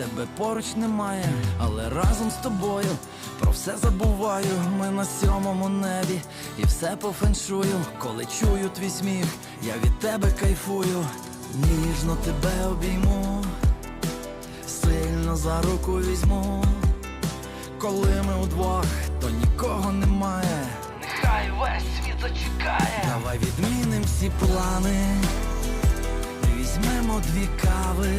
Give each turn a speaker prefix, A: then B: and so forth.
A: Тебе поруч немає, але разом з тобою про все забуваю. Ми на сьомому небі, і все по феншую. Коли чую твій сміх, я від тебе кайфую, ніжно тебе обійму, сильно за руку візьму. Коли ми удвох, то нікого немає. Нехай весь світ зачекає. Давай відміним всі плани. Візьмемо дві кави,